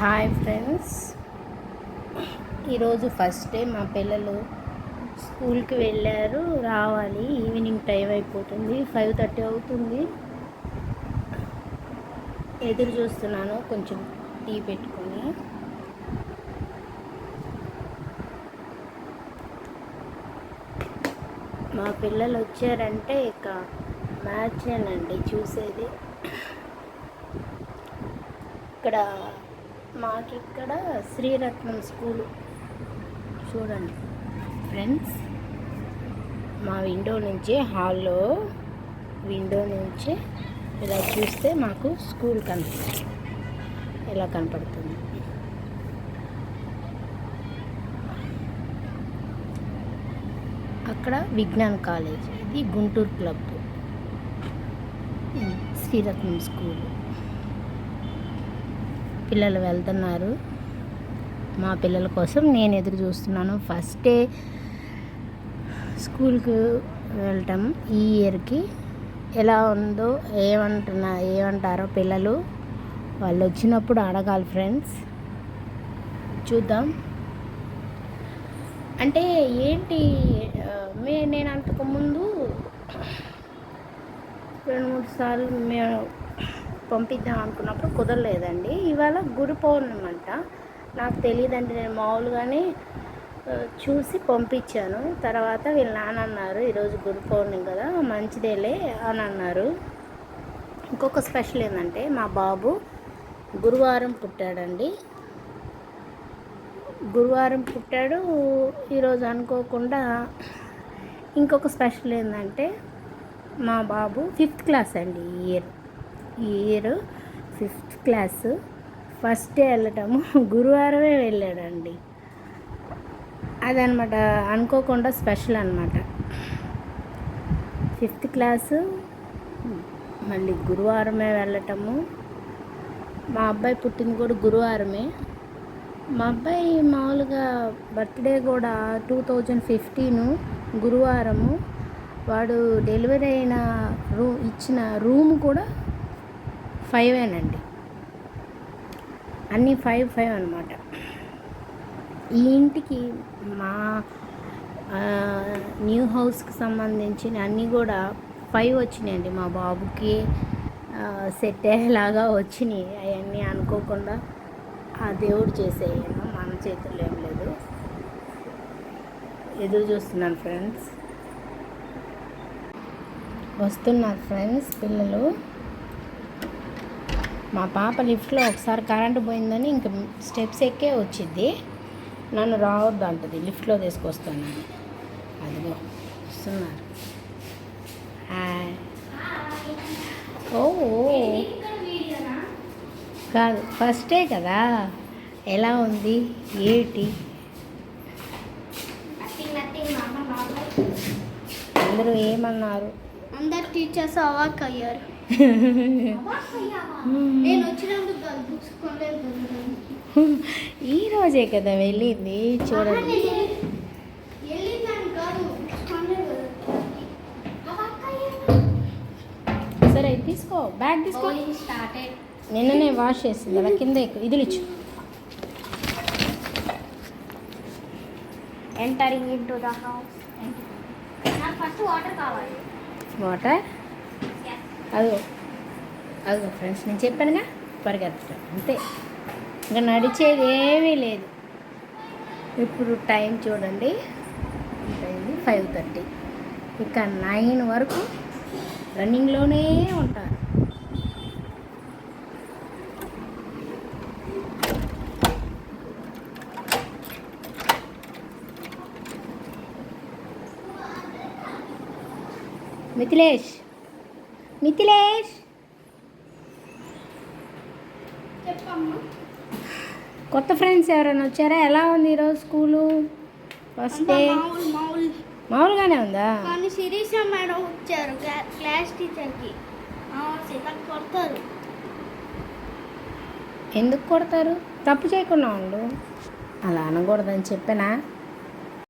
Hi friends. ఈరోజు first day మా పిల్లలు స్కూల్కి వెళ్ళారు. రావాలి. ఈవినింగ్ టైం అయిపోతుంది. ఫైవ్ థర్టీ అవుతుంది. ఎదురు చూస్తున్నాను. కొంచెం టీ పెట్టుకొని. మా పిల్లలు వచ్చారంటే ఇక మ్యాచేనండి చూసేది. ఇక్కడ మాకు ఇక్కడ శ్రీరత్నం స్కూల్. చూడండి ఫ్రెండ్స్ మా విండో నుంచి హాల్లో విండో నుంచి ఇలా చూస్తే మాకు స్కూల్ కనిపిస్తుంది. ఇలా కనపడుతుంది? అక్కడ విజ్ఞాన్ కాలేజ్ ఇది గుంటూరు క్లబ్. శ్రీరత్నం స్కూల్. పిల్లలు వెళ్తున్నారు. మా పిల్లల కోసం నేను ఎదురు చూస్తున్నాను. ఫస్ట్ డే స్కూల్కి వెళ్ళటం ఈ ఇయర్కి ఎలా ఉందో ఏమంటున్నా ఏమంటారో పిల్లలు వాళ్ళు వచ్చినప్పుడు అడగాలి ఫ్రెండ్స్. చూద్దాం. అంటే ఏంటి మే నేను అంతకుముందు రెండు మూడు సార్లు మేము పంపిద్దాం అనుకున్నప్పుడు కుదరలేదండి. ఇవాళ గురు పౌర్ణమి అంట నాకు తెలియదండి నేను మామూలుగానే చూసి పంపించాను. తర్వాత వీళ్ళ నాన్న అన్నారు ఈరోజు గురు పౌర్ణమి కదా మంచిదేలే అని అన్నారు. ఇంకొక స్పెషల్ ఏంటంటే మా బాబు గురువారం పుట్టాడండి. గురువారం పుట్టాడు. ఈరోజు అనుకోకుండా ఇంకొక స్పెషల్ ఏంటంటే మా బాబు ఫిఫ్త్ క్లాస్ అండి ఈ ఇయర్. ఈ year fifth class. First day వెళ్ళటము. గురువారమే వెళ్ళాడండి. అదనమాట అనుకోకుండా స్పెషల్ అనమాట ఫిఫ్త్ క్లాసు. మళ్ళీ గురువారమే వెళ్ళటము. మా అబ్బాయి పుట్టింది కూడా గురువారమే. మా అబ్బాయి మామూలుగా బర్త్డే కూడా టూ థౌజండ్ ఫిఫ్టీను గురువారము. వాడు డెలివరీ అయిన రూ ఇచ్చిన రూమ్ కూడా ఫైవేనండి. అన్నీ ఫైవ్ ఫైవ్ అనమాట. ఈ ఇంటికి మా న్యూ హౌస్కి సంబంధించిన అన్నీ కూడా ఫైవ్ వచ్చినాయండి. మా బాబుకి సెట్ అయ్యేలాగా వచ్చినాయి. అవన్నీ అనుకోకుండా ఆ దేవుడు చేసేయను. మన చేతుల్లో ఏం లేదు. ఎదురు చూస్తున్నాను ఫ్రెండ్స్. వస్తున్నారు ఫ్రెండ్స్ పిల్లలు. మా పాప లిఫ్ట్లో ఒకసారి కరెంటు పోయిందని ఇంక స్టెప్స్ ఎక్కే వచ్చింది నన్ను రావద్దు అంటది లిఫ్ట్లో తీసుకొస్తాను అదిగో వస్తున్నారు. ఓ. కాదు ఫస్టే కదా. ఎలా ఉంది? ఏంటి? అందరూ ఏమన్నారు? అందరు టీచర్స్ అవాక్ అయ్యారు. ఈ రోజే కదా వెళ్ళింది చూడండి. సరే ఇది తీసుకో బ్యాగ్ తీసుకో. నిన్ననే వాష్ చేసింది అలా కింద ఇదిలు ఇచ్చు. Entering in to the house first water కావాలి. వాటర్ అదో అదో ఫ్రెండ్స్ నేను చెప్పానుగా పరిగెత్తడం అంతే. ఇంకా నడిచేది ఏమీ లేదు. ఇప్పుడు టైం చూడండి. అయింది? ఫైవ్ థర్టీ ఇక నైన్ వరకు రన్నింగ్లోనే ఉంటారు మిథిలేష్ మిథిలేష్. కొత్త ఫ్రెండ్స్ ఎవరైనా వచ్చారా? ఎలా ఉంది ఈరోజు స్కూలు? First day? మామూలు మామూలు. మామూలుగానే ఉందా? శిరీష మేడం వచ్చారు క్లా- క్లాస్ టీచర్కి. కొడతారు. ఎందుకు కొడతారు? తప్పు చేయకుండా ఉండు. అలా అనకూడదని చెప్పానా?